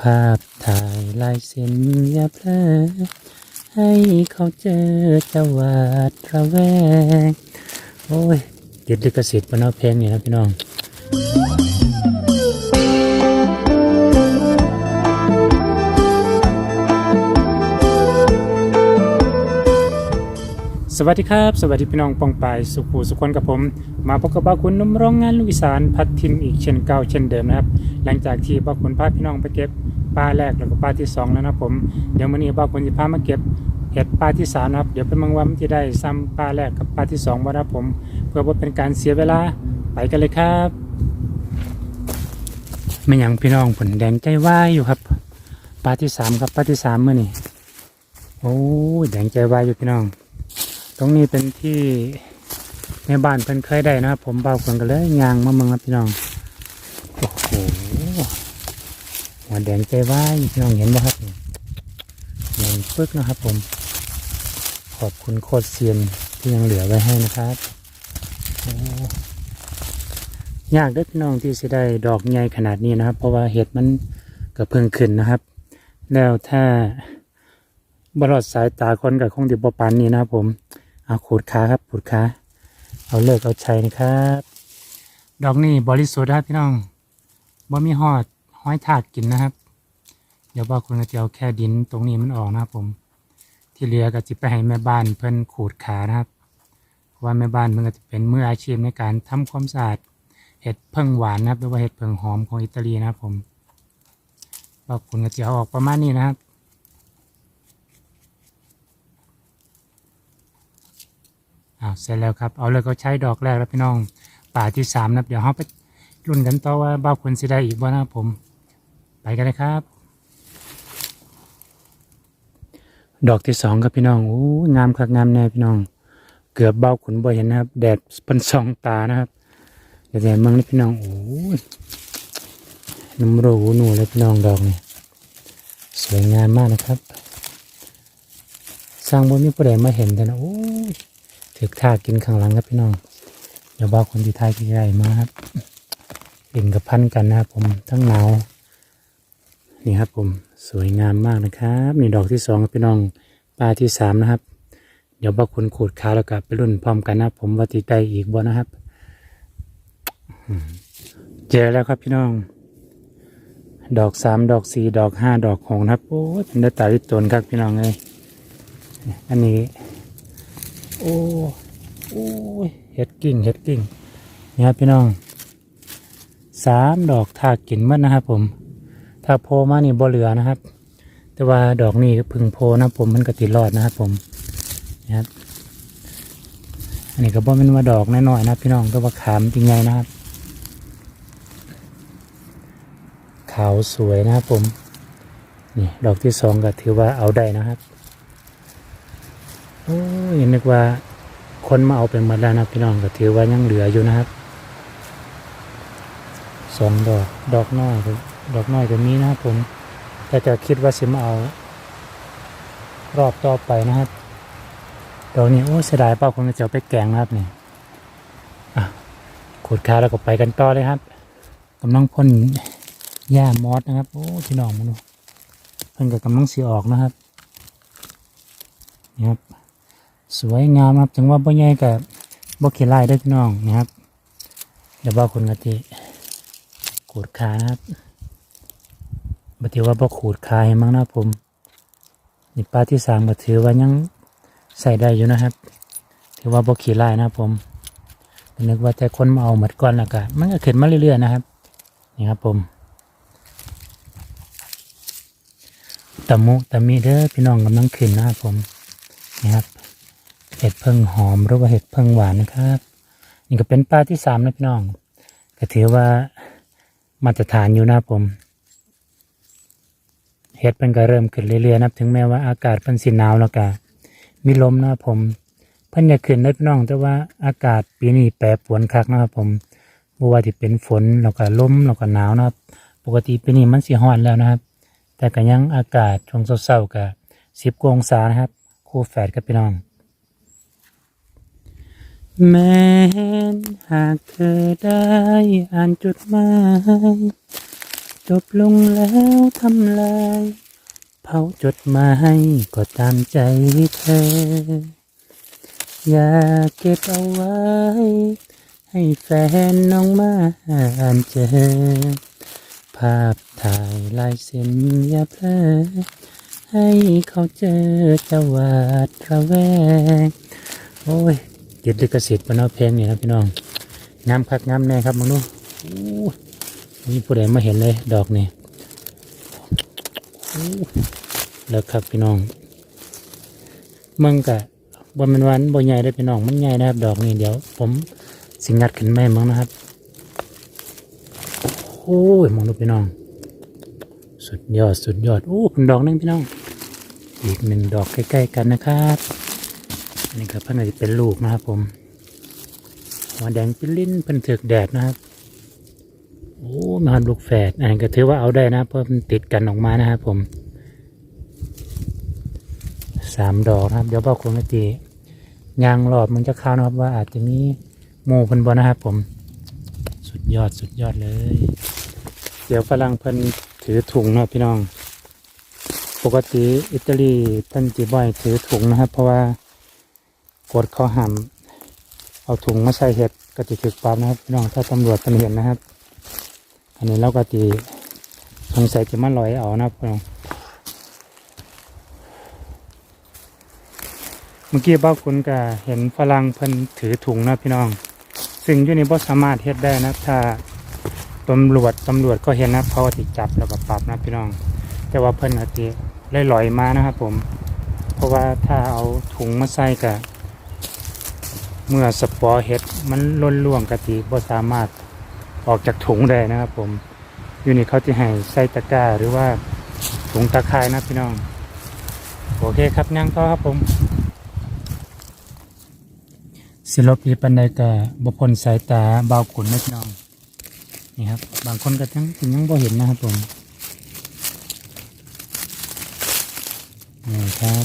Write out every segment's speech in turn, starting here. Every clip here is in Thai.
ภาพถ่ายลายเส้นอย่าเพลให้เขาเจอจะหวาดระแวง โอ้ยติดลิขสิทธิ์บนเอาเพลงนี่นะพี่น้องสวัสดีครับ สวัสดีพี่น้องปองปายสุขูสุขคนกับผม มาพบกับบ้าคุณนุ่มโรงงานลูกอีสานพัดทินอีกเช่นเก่าเช่นเดิมนะครับ หลังจากที่บ้าคุณพาพี่น้องไปเก็บ ปลาแรกแล้วก็ปลาที่สองแล้วนะผมเดี๋ยววันนี้บ้าคุณจะพามาเก็บเห็ดปลาที่สามนะครับ เดี๋ยวเป็นมังวันที่ได้ซ้ำปลาแรกกับปลาที่สองวันะครับผม เพื่อว่าเป็นการเสียเวลาไปกันเลยครับไม่หยังพี่น้องผลแดงใจว่ายอยู่ครับปลาที่สามครับปลาที่สามเมื่อนี่โอ้ยแดงใจว่ายอยู่พี่น้อง ตรงนี้เป็นที่ในบ้านเพิ่นเคยได้นะครับผมเบาคนกันเลยยางมาเมืองครับพี่น้อง โอ้โหหัว แดงใจว่าพี่น้องเห็นไหมครับเห็นปึ๊กนะครับผม ขอบคุณโคตรเซียนที่ยังเหลือไว้ให้นะครับยากเด้อพี่น้องที่จะได้ดอกใหญ่ขนาดนี้นะครับ เพราะว่าเห็ดมันก็เพิ่งขึ้นนะครับ แล้วถ้าบรอดสายตาคนกับคงติบปานนี้นะครับผมเอาขูดขาครับขูดขาเอาเลิกเอาใช้นะครับ ดอกนี้บริสุทธิ์นะครับพี่น้องบ่มีหอด ห้อยถากกินนะครับ เดี๋ยวบอกคุณจะเอาแค่ดินตรงนี้มันออกนะครับผม ที่เหลือก็จะไปให้แม่บ้านเพิ่อนขูดขานะครับเพราะว่าแม่บ้านมันก็จะเป็นมืออาชีพในการทำความสะอาดเห็ดเพิ่งหวานนะครับหรือว่าเห็ดเพิ่งหอมของอิตาลีนะครับผมบอกคุณก็จะเอาออกประมาณนี้นะครับอาเสร็จแล้วครับ เอาเลยก็ใช้ดอกแรกแล้วพี่น้อง ป่าที่สามนะครับเดี๋ยวเราไปรุ่นกันต่อว่าบ้าวคนสิได้อีกบ่นะครับผม ไปกันเลยครับ ดอกที่สองครับพี่น้องโอ้งามคักงามแน่พี่น้อง เกือบเบ้าขุนบ่เห็นนะครับ แดดเป็นสองตานะครับเดี๋ยวเมืองนี่พี่น้องโอ้ยนุ่มรูหนูเลยพี่น้องดอกนี่สวยงามมากนะครับ สร้างบนมีประเด็มาเห็นแต่นะโอ้ถือท่ากินข้างหลังครับพี่น้องเดี๋ยวบอกคนที่ทายใกล้ๆมาครับเล่นกับพันกันนะครับผมทั้งหนาว นี่ครับผมสวยงามมากนะครับนี่ดอกที่สองครับพี่น้องปลาที่สามนะครับ เดี๋ยวบอกคนขูดขาแล้วก็ไปรุ่นพร้อมกันนะผมว่าติดได้อีกบ่นะครับ เจอแล้วครับพี่น้อง ดอกสามดอกสี่ดอกห้าดอกหกนะครับโอ้ยเป็นได้ตาที่ตนครับพี่น้องเลยอันนี้ โอ้โอ้ยเห็ดกิ่งเห็ดกิ่งนี่ครับพี่น้องสามดอกถากกินมัดนะครับผม ถ้าโพมานี่บ่เหลือนะครับ แต่ว่าดอกนี้พึ่งโพนะผมมันก็ติดรอดนะครับผมนะครับอันนี้ก็บ่เป็นว่าดอกน้อยๆนะพี่น้องแต่ว่าขามจริงไงนะครับ ขาวสวยนะครับผมนี่ดอกที่สองก็ถือว่าเอาได้นะครับโอ้ยนึกว่าคนมาเอาไปหมดแล้วนะพี่น้องก็ถือว่ายังเหลืออยู่นะครับสองดอกดอกน้อยก็ ดอกน้อยก็มีนะครับผมแต่จะคิดว่าสิมาเอา รอบต่อไปนะครับดอกนี้โอ้เสียดายเปล่าคงจะเอาไปแกงนะครับนี่อะขูดขาแล้วก็ไปกันต่อเลยครับกำลังพ่นหญ้ามอสนะครับ โอ้พี่น้องมาดูเพิ่นกับกำลังเสียออกนะครับนี่ครับ สวยงามครับถึงว่าบ่ใหญ่กับบ่เขียนลายได้พี่น้องนะครับ เดี๋ยวบ่าคนกะทิขูดขานะครับ บ่ถือว่าบ่ขูดขาให้มั้งนะผมนี่ปลาที่สามก็ถือว่ายังใส่ได้อยู่นะครับ ถือว่าบ่ขีดลายนะผมนึกว่าแต่คนมาเอาหมดก่อนแล้วก็มันก็ขึ้นมาเรื่อยๆนะครับ นี่ครับผมตะมุตะมีเด้อพี่น้องกำลังขึ้นนะครับผมนี่ครับเห็ดเพิ่งหอมหรือว่าเห็ดเพิ่งหวานนะครับ นี่ก็เป็นปลาที่สามนะพี่น้อง ก็ถือว่ามาตรฐานอยู่นะผม เห็ดเป็นก็เริ่มขึ้นเรื่อยๆนะครับถึงแม้ว่าอากาศเป็นสีหนาวแล้วก็มีลมนะครับผมเพิ่นอยากขึ้นได้พี่น้อง แต่ว่าอากาศปีนี้แปรปรวนคักนะครับผมบ่ว่าที่เป็นฝนแล้วก็ลมแล้วก็หนาวนะครับ ปกติปีนี้มันสีฮ้อนแล้วนะครับ แต่ก็ยังอากาศช่วงเช้าๆก็สิบองศานะครับคู่แฝดกับพี่น้องแม้นหากเธอได้อ่านจดหมาย จบลงแล้วทำลาย เผาจดหมายก็ตามใจเธอ อย่าเก็บเอาไว้ ให้แฟนน้องมาอ่านเจอ ภาพถ่ายลายเส้นอย่าเพลอให้เขาเจอจะหวาดระแวง โอ้ยเก็บลิขสิทธิ์บนเอาเพลงนี่ครับพี่น้องงามคักงามแน่ครับมึงดู โอ้ยมีผู้ใดมาเห็นเลยดอกนี่โอ้ยเลิกครับพี่น้องมึงกะบนมันวันบนใหญ่ได้พี่น้องมันใหญ่นะครับ ดอกนี่เดี๋ยว ผมสิงัดขึ้นแม่มึงนะครับโอ้ยมองดูพี่น้อง สุดยอดสุดยอดโอ้เป็นดอกหนึงพี่น้อง อีกหนึ่งดอกใกล้ๆกันนะครับนนี้ครับพิ่นอาจจะเป็นลูกนะครับผมหัวแดงปิ้นลิ้นเพิ่นถึกแดดนะครับ โอ้มาลูกแฝดอันนี้ก็ถือว่าเอาได้นะเพราะมันติดกันออกมานะครับผมสามดอกนะครับ เดี๋ยวบอกคนกตียางหลอดมันจะเข้าวนะครับว่าอาจจะมีหมูพิ่นบอนะครับ ผม สุดยอดสุดยอดเลย เดี๋ยวฝรั่งเพิ่นถือถุงนะพี่น้อง ปกติอิตาลีเพิ่นจีบ่อยถือถุงนะครับ เพราะว่ากฎเขาห้ามเอาถุงมาใส่เห็ดก็จะถึกปรับนะครับ พี่น้องถ้าตำรวจเป็นเห็นนะครับ อันนี้เราก็ตีสงสัยจะมาลอยเอานะพี่น้องเมื่อกี้บ้าคุณก็เห็นฝรั่งเพิ่นถือถุงนะพี่น้อง ซึ่งอยู่นี่บ่สามารถเฮ็ดได้นะ ถ้าตำรวจตำรวจก็เห็นนะเขาติจับแล้วก็ปรับนะพี่น้อง แต่ว่าเพิ่นอาจจะได้ลอยมานะครับผม เพราะว่าถ้าเอาถุงมาใส่กับเมื่อสปอร์เห็ดมันล้นล่วงกะทิบ่สามารถ ออกจากถุงได้นะครับผมอยู่นี่เขาจะให้ใส่ตะกร้าหรือว่าถุงตะไคร่นะพี่น้อง โอเคครับย่งต่อครับผมศิลปีปันใดกะบุพลสายตาเบาขุนนะพี่น้องนี่ครับ บางคนก็ยังยังบ่เห็นนะครับผมนี่ครับ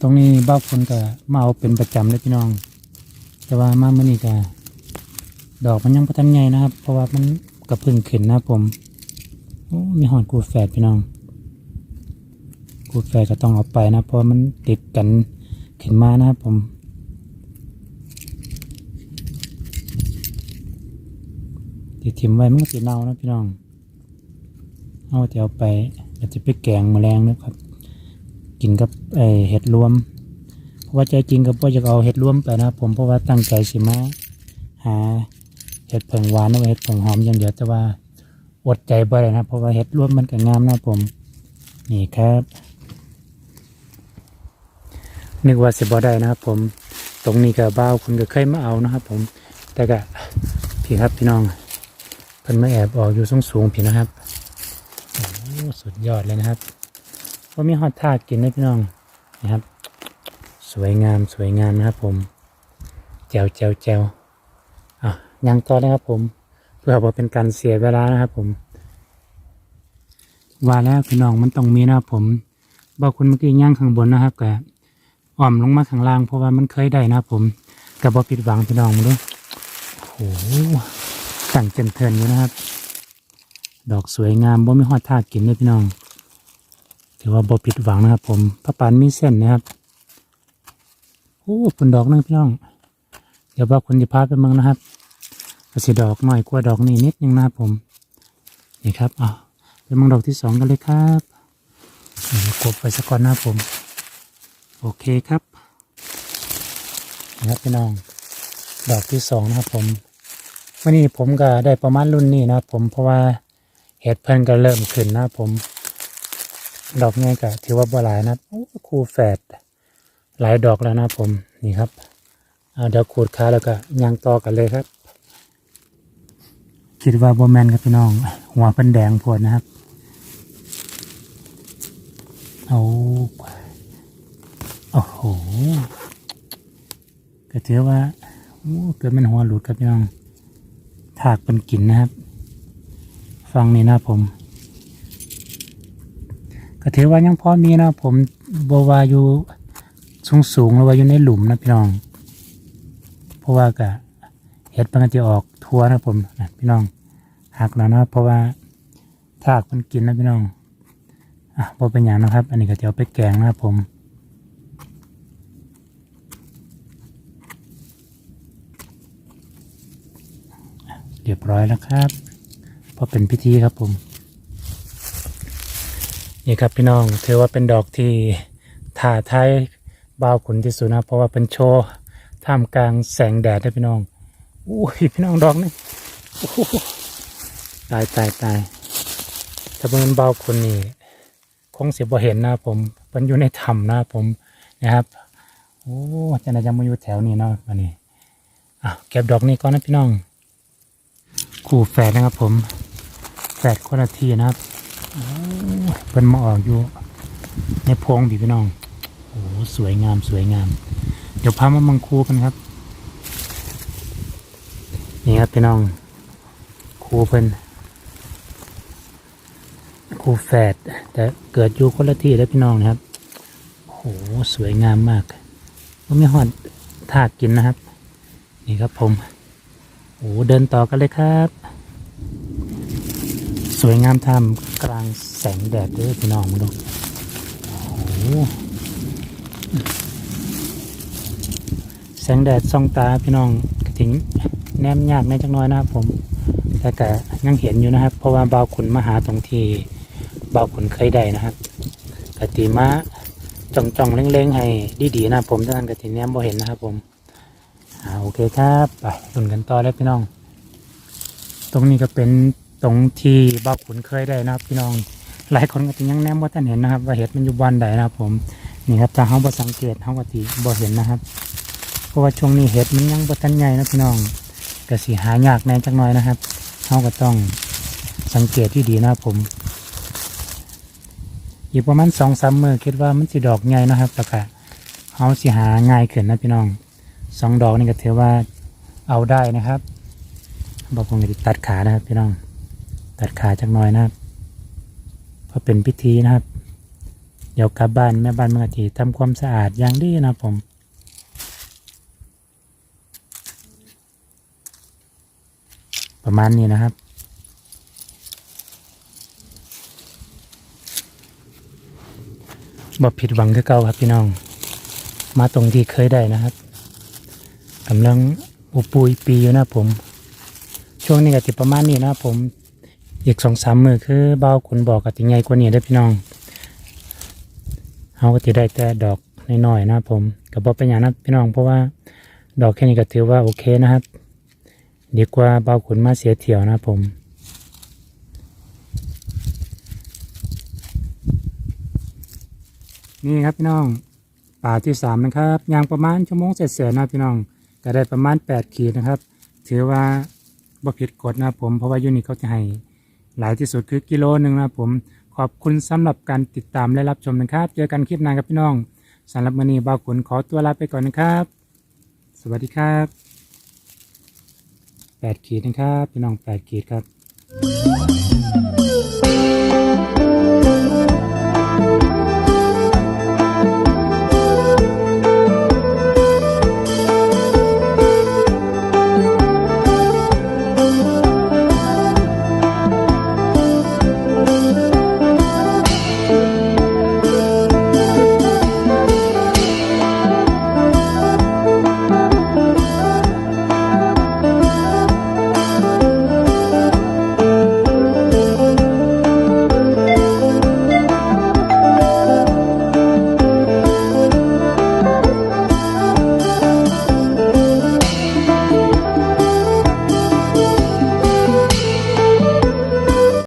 ตรงนี้บ้าวคนก็มาเอาเป็นประจำเลยพี่น้อง แต่ว่ามาเมื่อนี้ก็ ดอกมันยังพัฒนใหญ่นะครับ เพราะว่ามันกระพึ่งขึ้นนะผมโอ้มีหอนกูแฝดพี่น้อง กูแฝดก็ต้องเอาไปนะ เพราะมันติดกันขึ้นมานะครับผมติดถิ่มไว้มันก็จะเน่านะพี่น้อง เอาจะเอาไปอาจจะไปแกงแมลงนะครับ กินกับเอ่อเห็ดรวม เพราะว่าใจจริงกับว่าจะเอาเห็ดรวมไปนะครับผมเพราะว่าตั้งใจสิมาหา เห็ดเผงหวานหรือว่าเห็ดเผงหอมอย่างเดียวแต่ว่าอดใจบ่ได้นะเพราะว่าเห็ดรวมมันก็งามนะผม นี่ครับ นึกว่าสิบ่ได้นะครับ ผมตรงนี้ก็บ้าวคุณก็เคยมาเอานะครับ ผมแต่ก็พี่ครับพี่น้องเพิ่นมาแอบออกอยู่สูงสูงพี่นะครับโอ้สุดยอดเลยนะครับว่ามีฮอตทากกินนะพี่น้องนะครับ สวยงามสวยงามนะครับ ผมแจวแจวแจว ยังต่อเลยครับผม เพื่อว่าเป็นการเสียเวลานะครับผม ว่าแล้วพี่น้องมันต้องมีนะครับผม บอกคุณเมื่อกี้ย่างข้างบนนะครับกับอ่อมลงมาข้างล่างเพราะว่ามันเคยได้นะครับผมกับบอผิดหวังพี่น้องมาดูโอ้โหสั่งเจนเทินอยู่นะครับ ดอกสวยงามบ่มีฮอดทากกินเลยพี่น้องถือว่าบ่ผิดหวังนะครับ ผมพระปานมีเส้นนะครับโอ้ผลดอกนึงพี่น้อง เดี๋ยวบอกคนจะพาไปเมืองนะครับ สีดอกหน่อยกว่าดอกนี้นิดนึงนะครับผมนี่ครับอะไปเมืองดอกที่สองกันเลยครับกบไปสักก่อนนะผม โอเคครับนะครับพี่น้องดอกที่สองนะครับผมวันนี้ผมก็ได้ประมาณรุ่นนี้นะครับผมเพราะว่าเห็ดเพิ่นก็เริ่มขึ้นนะผม ดอกไงก็ถือว่าบ่หลายนะโอ้คู่แฝดหลายดอกแล้วนะผมนี่ครับเอาเดี๋ยวขูดขาแล้วก็ยางต่อกันเลยครับ คิดว่าบ่แมนครับพี่น้อง หัวเป็นแดงโพดนะครับ เอาโอ้โหก็ถือว่าเกิดมันหัวหลุดครับพี่น้องถากเป็นกลิ่นนะครับ ฟังนี่นะผม ก็ถือว่ายังพอมีนะผมบวาอยู่สูงสูงๆหรือว่าอยู่ในหลุมนะพี่น้อง เพราะว่าก็ เห็ดมันก็จะออกทั่วนะผมนะพี่น้องหักแล้วนะเพราะว่าถ้าหากมันกินแล้วพี่น้องอะพอเป็นอย่างนะครับ อันนี้ก็จะเอาไปแกงนะครับผมเรียบร้อยแล้วครับพอเป็นพิธีครับผม นี่ครับพี่น้องถือว่าเป็นดอกที่ถ่าท้ายบาวขุนที่สุดนะเพราะว่าเป็นโชว์ท่ามกลางแสงแดดนะพี่น้อง อุ้ยพี่น้องดอกนี่ตายตายตายถ้าเป็นเบาวขุนนี่คงเสียบ่เห็นนะผมมันอยู่ในถ้ำนะผมนะครับโอ้จะน่าจะมาอยู่แถวนี้เนาะวันนี้อะเก็บดอกนี้ก่อนนะพี่น้องคู่แฝดนะครับ ผมแฝดคนละทีนะครับเป็นมาออกอยู่ ในพวงบีพี่น้องโอ้สวยงามสวยงาม เดี๋ยวพามามังคูกันครับ นี่ครับพี่น้องครูเพิ่นครูแฝดแต่เกิดอยู่คนละที่แล้วพี่น้องนะครับโอ้โหสวยงามมากว่าไม่หอดทากกินนะครับ นี่ครับผมโอ้เดินต่อกันเลยครับ สวยงามท่ามกลางแสงแดดด้วยพี่น้องมาดูโอ้แสงแดดส่องตาพี่น้องกระถิง แนมยากในจังน้อยนะครับผม แต่ก็ยังเห็นอยู่นะครับ เพราะว่าเบาวขุนมาหาตรงที่เบาวขุนเคยได้นะครับกติมาจ้องจ้องๆเล็งๆ ให้ดีๆนะครับผมท่านกติแนมบ่เห็นนะครับ ผมอ่าโอเคครับไปลุ้นกันต่อเลยพี่น้อง ตรงนี้ก็เป็นตรงที่บ้าวขุนเคยได้นะครับ พี่น้อง หลายคนก็จะยังแนมว่าท่านเห็นนะครับ ว่าเห็ดมันอยู่บานใดนะครับ ผมนี่ครับถ้าเขาบ่สังเกตเขาก็ทีบ่เห็นนะครับ เพราะว่าช่วงนี้เห็ดมันยังบ่ทันใหญ่นะพี่น้อง ก็สิหายากแน่จักหน่อยนะครับเขาก็ต้องสังเกตที่ดีนะครับผมอีกประมาณสองสามมือคิดว่ามันสิดอกใหญ่นะครับแล้วก็เขาสิหาง่ายขึ้นนะพี่น้องสองดอกนี่ก็ถือว่าเอาได้นะครับบอกคงจะตัดขานะครับพี่น้องตัดขาจักหน่อยนะครับเพราะเป็นพิธีนะครับ เดี๋ยวกลับบ้านแม่บ้านเมื่อทีทำความสะอาดอย่างดีนะครับผม ประมาณนี้นะครับ บ่ผิดหวังคือเก่าครับพี่น้อง มาตรงที่เคยได้นะครับกำลังอุปุยปีอยู่นะผม ช่วงนี้ก็ติประมาณนี้นะผม อีกสองสามมือคือเบาขุนบอกกับติไงกว่านี้ได้พี่น้องเขาก็จะได้แต่ดอกน้อยๆนะผมกับอกเป็นอย่างนะพี่น้องเพราะว่าดอกแค่นี้ก็ถือว่าโอเคนะครับ ดีกว่าเบาขุนมาเสียเที่ยวนะผมนี่ครับพี่น้องป่าที่สามนะครับยางประมาณชั่วโมงเศษๆนะพี่น้องก็ได้ประมาณ 8 ขีดนะครับ ถือว่าบ่ผิดกฎนะครับผมเพราะว่ายูนิเขาจะให้หลายที่สุดคือกิโลหนึ่งนะครับผมขอบคุณสำหรับการติดตามและรับชมนะครับ เจอกันคลิปหน้าครับพี่น้องสำหรับวันนี้บ่าวขุนขอตัวลาไปก่อนนะครับ สวัสดีครับ 8ขีดนะครับ พี่น้อง8ขีดครับ